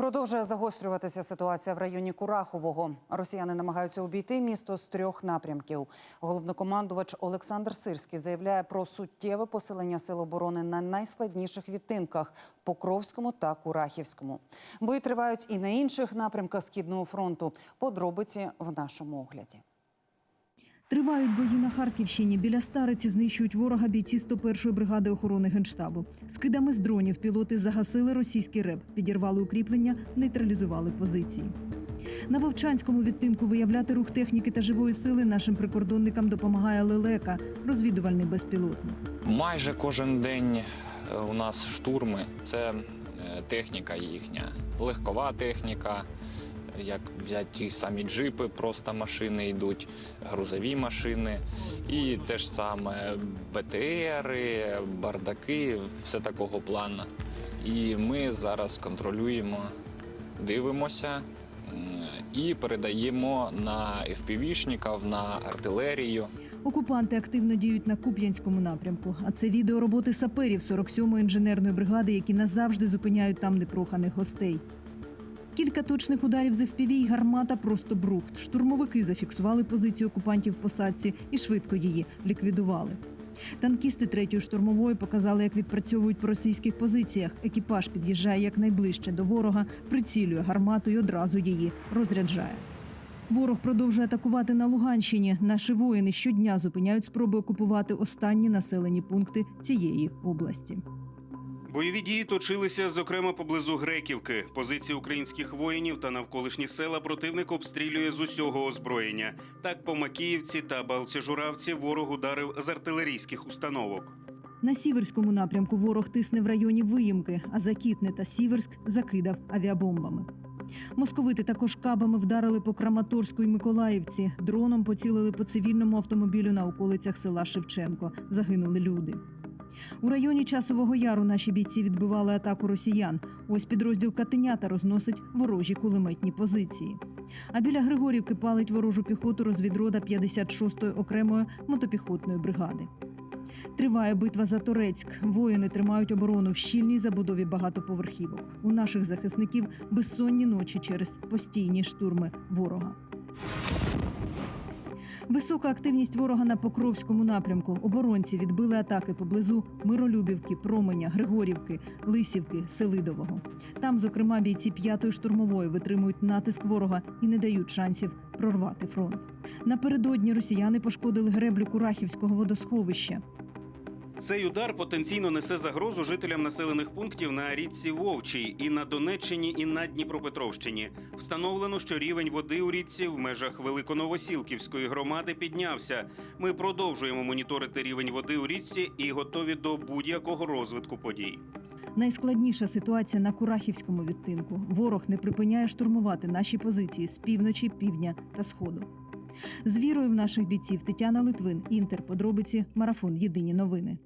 Продовжує загострюватися ситуація в районі Курахового. Росіяни намагаються обійти місто з трьох напрямків. Головнокомандувач Олександр Сирський заявляє про суттєве посилення сил оборони на найскладніших відтинках Покровському та Курахівському. Бої тривають і на інших напрямках східного фронту. Подробиці в нашому огляді. Тривають бої на Харківщині. Біля Стариці знищують ворога бійці 101-ї бригади охорони Генштабу. Скидами з дронів пілоти загасили російський реп, підірвали укріплення, нейтралізували позиції. На Вовчанському відтинку виявляти рух техніки та живої сили нашим прикордонникам допомагає лелека, розвідувальний безпілотник. Майже кожен день е, у нас штурми. Це е, техніка їхня, легкова техніка. Як взяти ті самі джипи, просто машини йдуть, грузові машини, і те ж саме БТРи, бардаки, все такого плану. І ми зараз контролюємо, дивимося і передаємо на FPV-шників, на артилерію. Окупанти активно діють на Куп'янському напрямку. А це відео роботи саперів 47-ї інженерної бригади, які назавжди зупиняють там непроханих гостей. Кілька точних ударів з FPV і гармата просто брухт. Штурмовики зафіксували позицію окупантів в посадці і швидко її ліквідували. Танкісти третьої штурмової показали, як відпрацьовують по російських позиціях. Екіпаж під'їжджає якнайближче до ворога, прицілює гармату і одразу її розряджає. Ворог продовжує атакувати на Луганщині. Наші воїни щодня зупиняють спроби окупувати останні населені пункти цієї області. Бойові дії точилися, зокрема поблизу Греківки. Позиції українських воїнів та навколишні села противник обстрілює з усього озброєння. Так по Макіївці та Балці-Журавці ворог ударив з артилерійських установок. На сіверському напрямку ворог тисне в районі Виїмки, а Закітне та Сіверськ закидав авіабомбами. Московити також кабами вдарили по Краматорську і Миколаївці. Дроном поцілили по цивільному автомобілю на околицях села Шевченко. Загинули люди. У районі Часового Яру наші бійці відбивали атаку росіян. Ось підрозділ Катенята розносить ворожі кулеметні позиції. А біля Григорівки палить ворожу піхоту розвідрода 56-ї окремої мотопіхотної бригади. Триває битва за Торецьк. Воїни тримають оборону в щільній забудові багатоповерхівок. У наших захисників безсонні ночі через постійні штурми ворога. Висока активність ворога на Покровському напрямку. Оборонці відбили атаки поблизу Миролюбівки, Променя, Григорівки, Лисівки, Селидового. Там, зокрема, бійці п'ятої штурмової витримують натиск ворога і не дають шансів прорвати фронт. Напередодні росіяни пошкодили греблю Курахівського водосховища. Цей удар потенційно несе загрозу жителям населених пунктів на річці Вовчій і на Донеччині, і на Дніпропетровщині. Встановлено, що рівень води у річці в межах Великоновосілківської громади піднявся. Ми продовжуємо моніторити рівень води у річці і готові до будь-якого розвитку подій. Найскладніша ситуація на Курахівському відтинку. Ворог не припиняє штурмувати наші позиції з півночі, півдня та сходу. З вірою в наших бійців Тетяна Литвин, Інтер, подробиці, марафон. Єдині новини.